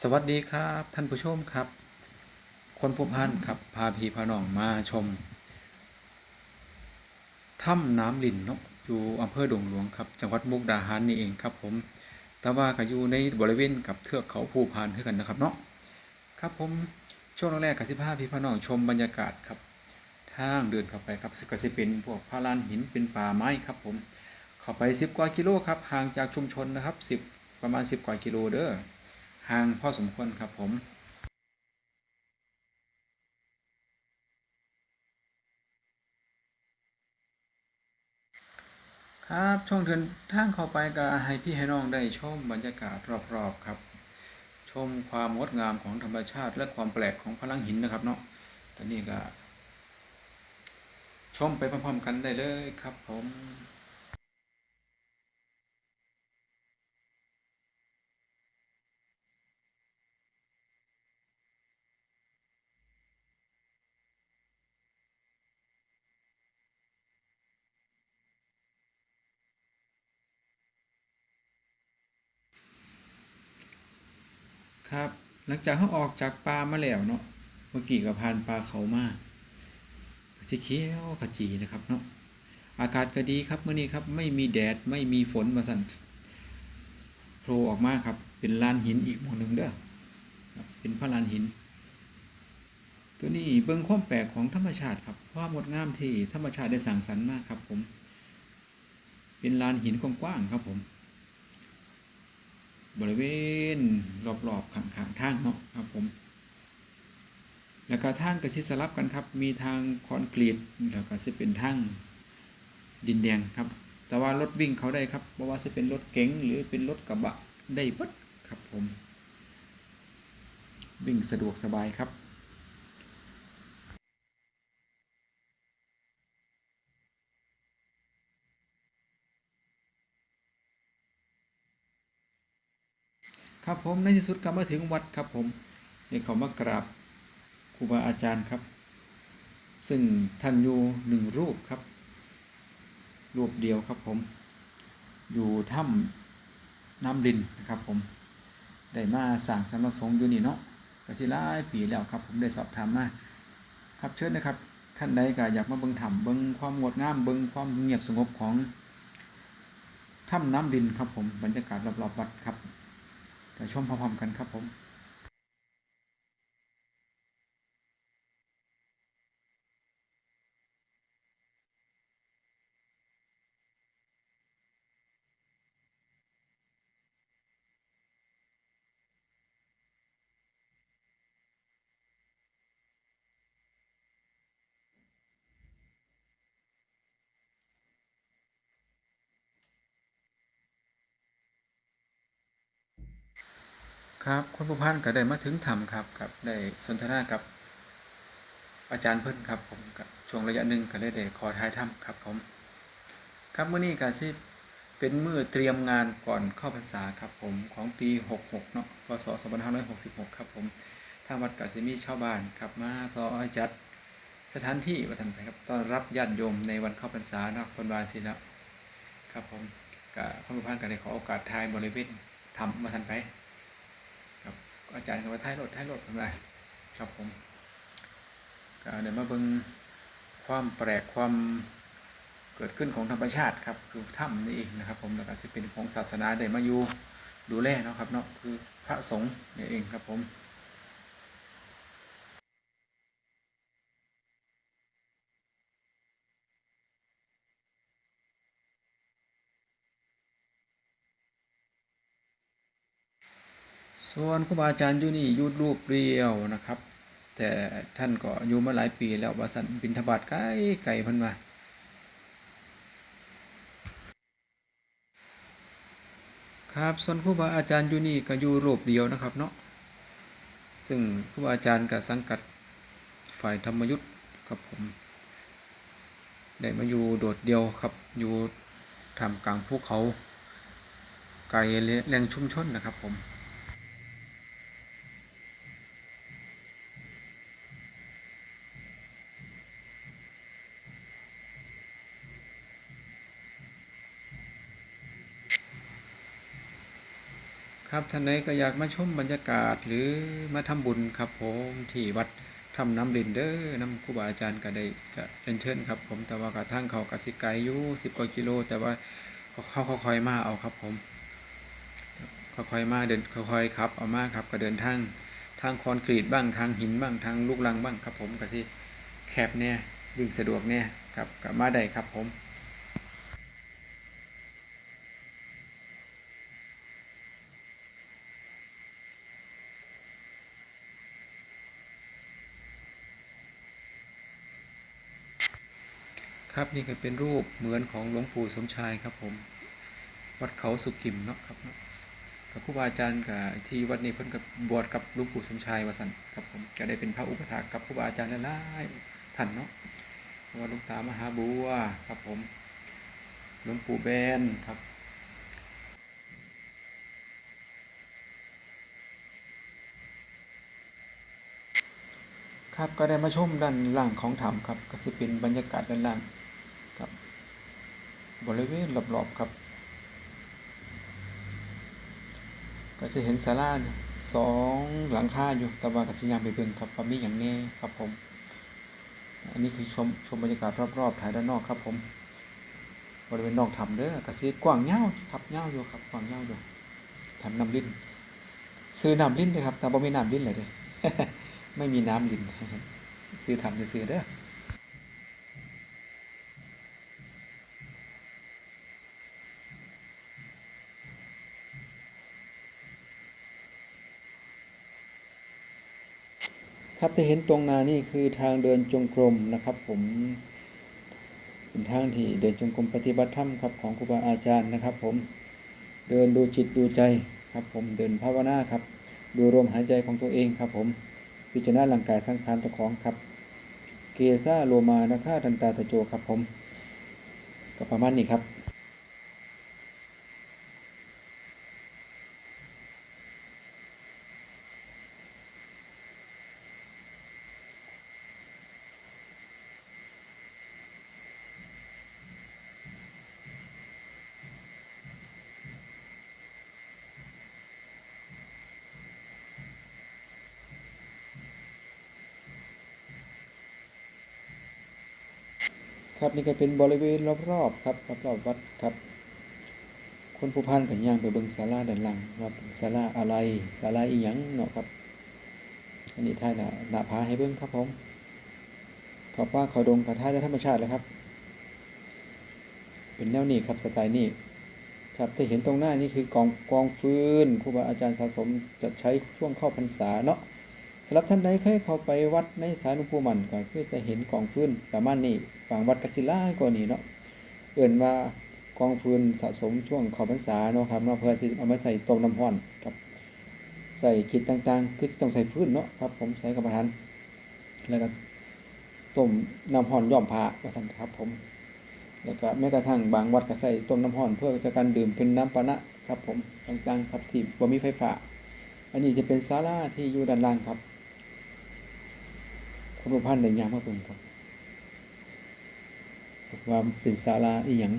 สวัสดีครับท่านผู้ชมครับ คนผู้พันครับพาพีพาน้องมาชมถ้ำน้ำลินเนาะอยู่อำเภอดงหลวงครับจังหวัดมุกดาหารนี่เองครับผม แต่ว่าก็อยู่ในบริเวณกับเทือกเขาภูพานเท่ากันนะครับเนาะครับผมช่วงแรกกับสิพาพี่พาน้องชมบรรยากาศครับทางเดินเข้าไปครับก็สิเป็นพวกพาลานหินเป็นป่าไม้ครับผมเข้าไป 10 กว่ากิโลครับห่างจากชุมชนนะครับ 10 ประมาณ 10 กว่ากิโลเด้อ ห่างพอสมควรครับผมครับช่วงเดินทางเข้าไปก็ให้พี่ให้น้องได้ชมบรรยากาศรอบๆครับ ชมความงดงามของธรรมชาติและความแปลกของพลังหินนะครับเนาะตอนนี้ก็ ชมไปพร้อมๆกันได้เลยครับผม ครับ หลังจากเขาออกจากป่ามาแล้วเนาะเมื่อกี้ก็ผ่านป่าเขามาสีเขียวขจีนะครับเนาะอากาศก็ดีครับเมื่อนี้ครับไม่มีแดดไม่มีฝนมาสั่นโผล่ออกมาครับ เป็นลานหินอีกหมู่หนึ่งเด้อครับเป็นพระลานหิน ตัวนี้เบิ่งความแปลกของธรรมชาติครับความงดงามที่ธรรมชาติได้สร้างสรรค์มากครับผม เป็นลานหินกว้างๆครับผม บริเวณรอบๆข้างๆทางเนาะครับผม แล้วก็ทางก็สิสลับกันครับ มีทางคอนกรีตแล้วก็จะเป็นทางดินแดงครับ แต่ว่ารถวิ่งเขาได้ครับเพราะว่าจะเป็นรถเก๋งหรือเป็นรถกระบะได้เบิดครับผม วิ่งสะดวกสบายครับ ครับผมในที่สุดก็มาถึงวัดครับผมนี่เขามากราบครูบาอาจารย์ครับ ซึ่งท่านอยู่หนึ่งรูปครับ รูปเดียวครับผม อยู่ถ้ำน้ำดินนะครับผม ได้มาสั่งสำนักสงฆ์อยู่นี่เนาะกสิลายปีแล้วครับ ผมได้สอบถามมาครับเชิญนะครับ ท่านใดก็อยากมาเบิ่งถ้ำเบิ่งความงดงามเบิ่งความเงียบสงบของถ้ำน้ำดินครับผมบรรยากาศรอบๆวัดครับ เดี๋ยวชมพร้อมๆกันครับผม ครับคุณผู้พันก็ได้มาถึงถ้ำครับกับได้สนทนากับอาจารย์เพิ่นครับผมกับช่วงระยะหนึ่งก็ได้ได้ขอท้ายถ้ำครับผม ครับเมื้อนี้ก็สิเป็นมือเตรียมงานก่อนเข้าพรรษาครับผมของปี 66เนาะพศ2566 ครับผมทางวัดก็สิมีชาวบ้านครับมาซอยจัดสถานที่ว่าซั่นไปครับต้อนรับญาติโยมในวันเข้าพรรษาเนาะเพิ่นว่าสิแล้วครับผมก็คุณผู้พันก็ได้ขอโอกาสถ่ายบริเวณถ้ำว่าซั่นไป อาจารย์ก็ว่าท้ายรถท้ายรถทำไรครับผมก็เดี๋ยวมาเบิ่งความแปลกความเกิดขึ้นของธรรมชาติครับคือถ้ำนี่เองนะครับ ผมแล้วก็สิเป็นของศาสนาได้มาอยู่ดูแลเนาะครับเนาะคือพระสงฆ์นี่เองครับผม ส่วนครูบาอาจารย์อยู่นี่อยู่รูปเรียวนะครับ แต่ท่านก็อยู่มาหลายปีแล้วว่าสันบินทบาทไกลไกลพันมาครับส่วนครูบาอาจารย์อยู่นี่ก็อยู่รูปเดียวนะครับเนาะซึ่งครูบาอาจารย์ก็สังกัดฝ่ายธรรมยุทธ์ครับผมได้มาอยู่โดดเดียวครับอยู่ท่ามกลางภูเขาไกลแหล่งชุมชนนะครับผม ครับท่านใดก็อยากมาชมบรรยากาศหรือมาทำบุญครับผมที่วัดทำน้ำลินเด้อน้ำครูบาอาจารย์ก็ได้ก็เป็นเชิญครับ ผมแต่ว่ากระทั่งเขากสิไกลอยู่สิบกว่ากิโล แต่ว่าเขาเขาคอยมาเอาครับผมเขาคอยมาเดินเขาคอยครับเอามาครับก็เดินทางทางคอนกรีตบ้างทางหินบ้างทางลูกลังบ้างครับผมก็สิแคบเนี่ยวิ่งสะดวกเนี่ยครับก็มาได้ครับผม ครับนี่ก็เป็นรูปเหมือนของหลวงปู่สมชายครับผม วัดเขาสุกิมเนาะครับนะกับครูบาอาจารย์กับที่วัดนี้เพิ่นกับบวชกับหลวงปู่สมชายวสันครับผมก็ได้เป็นพระอุปถากกับครูบาอาจารย์หลายท่านเนาะว่าหลวงตามหาบัวครับผมหลวงปู่แบนครับครับก็ได้มาชมด้านล่างของถ้ำครับ ก็สิเป็นบรรยากาศด้านล่าง ครับ บริเวณรอบๆครับ ก็จะเห็นศาลานสองหลังคาอยู่แต่ว่าก็สิยางไปเบิ่งครับว่ามีอย่างแน่ครับผม อันนี้คือชมชมบรรยากาศรอบๆถ่ายด้านนอกครับผม บริเวณนอกถ้ำเด้อกสิกว้างยาครับยาอยู่ครับกว้างยาอยู่ทำน้ำลิ้นซื้อน้ำลิ้นเลยครับแต่บ่มีน้ำลิ้นเลยเด้ไม่มีน้ำลิ้นซื้อทำซื้อเด้อ ครับที่เห็นตรงนานี่คือทางเดินจงกรมนะครับ ผมเป็นทางที่เดินจงกรมปฏิบัติธรรมครับของครูบาอาจารย์นะครับ ผมเดินดูจิตดูใจครับ ผมเดินภาวนาครับ ดูลมหายใจของตัวเองครับ ผมพิจารณาร่างกายสังขารตัวของครับ เกซาโลมานาคาทันตาตะโจครับผมก็ประมาณนี้ครับ ครับ นี่ก็เป็นบริเวณรอบๆครับรอบๆวัดครับ คนผู้พันกันย่างไปเบิงศาลาด้านหลังว่าเป็นศาลาอะไรศาลาอีหยังเนาะครับอันนี้ท่ายหน้าหน้าผาให้เบิ่งครับผมขอบว่าเขาดงกระท่ายธรรมชาติเลยครับ เป็นแนวนี้ครับสไตล์นี้ครับที่เห็นตรงหน้านี่คือกองกองฟืนครูบาอาจารย์สะสมจะใช้ช่วงเข้าพรรษาเนาะ สำหรับท่านใดเคยเข้าไปวัดในสายหลวงปู่มันก็คือจะเห็นกองฟืนประมาณนี้ฝั่งวัดกศิลาก็นี่เนาะเอื่นว่ากองฟืนสะสมช่วงข้าพรรษาเนาะครับเนาะเพื่อสิเอามาใส่ต้มน้ำร้อนครับใส่กิจต่างๆ คือต้องใส่ฟืนเนาะครับ ผมใส่กระพานแล้วก็ต้มน้ำร้อนย่อมผ้าว่าซั่นครับ ผมแล้วก็แม้กระทั่งบางวัดก็ใส่ต้มน้ำร้อนเพื่อจะการดื่มเป็นน้ำปานะครับ ผมต่างๆครับที่บ่มีไฟฟ้าอันนี้จะเป็นศาลาที่อยู่ด้านล่างครับ คุณประพันธ์ในยามพระพิ่งครับว่าเป็นศาลาอีหยัง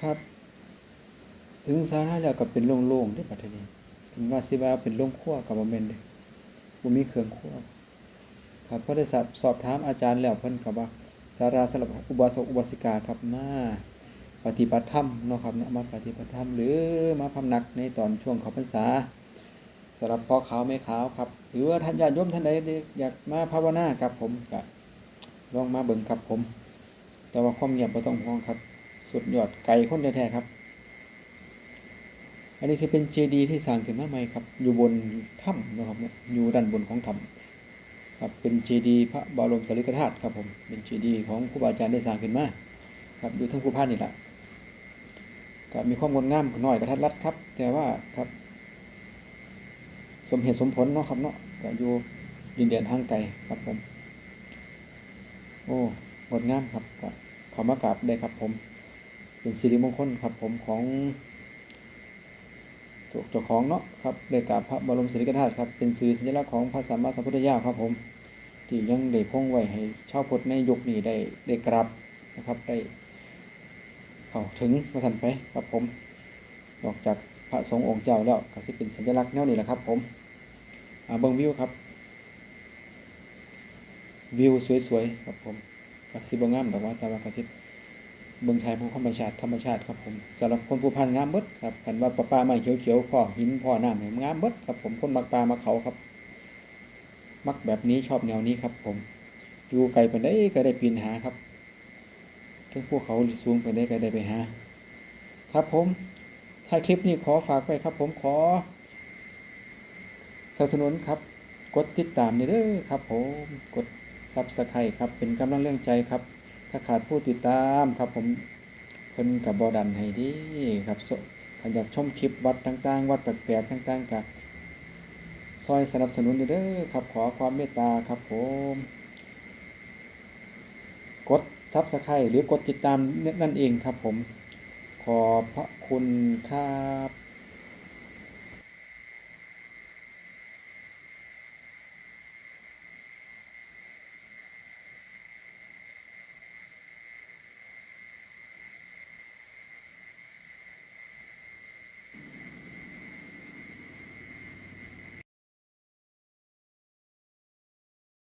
ครับ ถึงศาลาแล้วก็เป็นโล่งๆเด้ปัทนี้ถึงว่าสิว่าเป็นโรงครัวก็บ่แม่นเด้บ่มีเครื่องครัวครับพอได้สอบสอบถามอาจารย์แล้วเพิ่นก็ว่าศาลาสำหรับอุบาสกอุบาสิกาครับมาปฏิบัติธรรมเนาะครับเนาะมาปฏิบัติธรรมหรือมาพำนักในตอนช่วงเข้าพรรษาสำหรับพ่อขาวแม่ขาวครับ หรือว่าท่านญาติโยมท่านใดอยากมาภาวนาครับผมก็ลองมาเบิ่งครับผม แต่ว่าความเงียบบ่ต้องห่วงครับ สุดยอดไก่คนแท้ๆครับ อันนี้จะเป็นเจดีย์ที่สร้างขึ้นมาใหม่ครับ อยู่บนถ้ำนะครับเนี่ยอยู่ด้านบนของถ้ำครับเป็นเจดีย์พระบรมสารีริกธาตุครับผมเป็นเจดีย์ของครูบาอาจารย์ได้สร้างขึ้นมาครับอยู่ทั้งภูพานนี่แหละก็มีความงดงามหน่อยกระทัดรัดครับ แต่ว่าครับ สมเหตุสมผลเนาะครับเนาะก็อยู่ดินแดนทางไกลครับผม โอ้งดงามครับก็ขอมากราบได้ครับผม เป็นสิริมงคลครับผมของ ตัวเจ้าของเนาะครับได้กราบพระบรมสารีกธาตุครับเป็นสื่อสัญลักษณ์ของพระสัมมาสัมพุทธเจ้าครับผมที่ยังได้คงไว้ให้ชาวพุทธในยุคนี้ได้ได้กราบนะครับได้เข้าถึงมาสันไปครับผมนอกจากพระสงฆ์องค์เจ้าแล้วก็สิเป็นสัญลักษณ์แนวนี้แหละครับผมเบิ่งวิวครับ วิวสวยๆครับผมก็สิบ่งามดอกว่าต่ว่าก็สิ เบิ่งไทยของธรรมชาติธรรมชาติครับผมสำหรับคนผู้พันงามเบิดครับคันว่าปลาปลาไม้เขียวๆพ่อหินพ่อหน้ำให้งามเบิดครับผมคนมักปลามักเขาครับ มักแบบนี้ชอบแนวนี้ครับ ผมอยู่ไกลไปได้ก็ได้ปีนหาครับถึงพวกเขาสูงไปได้ก็ได้ไปหาครับผมถ้าคลิปนี้ขอฝากไว้ครับ ผมขอสนับสนุนครับ กดติดตามเด้อครับ ผมกดซับสไครต์ครับ เป็นกำลังเรื่องใจครับ ถ้าขาดผู้ติดตามครับผมเพิ่นกับบอดันให้ดีครับสถ้าอยากชมคลิปวัดต่างๆ วัดแปลกๆต่างๆกับซอยสนับสนุนเด้อครับขอความเมตตาครับผมกดซับสไครต์หรือกดติดตามนั่นเองครับผม ขอบพระคุณครับ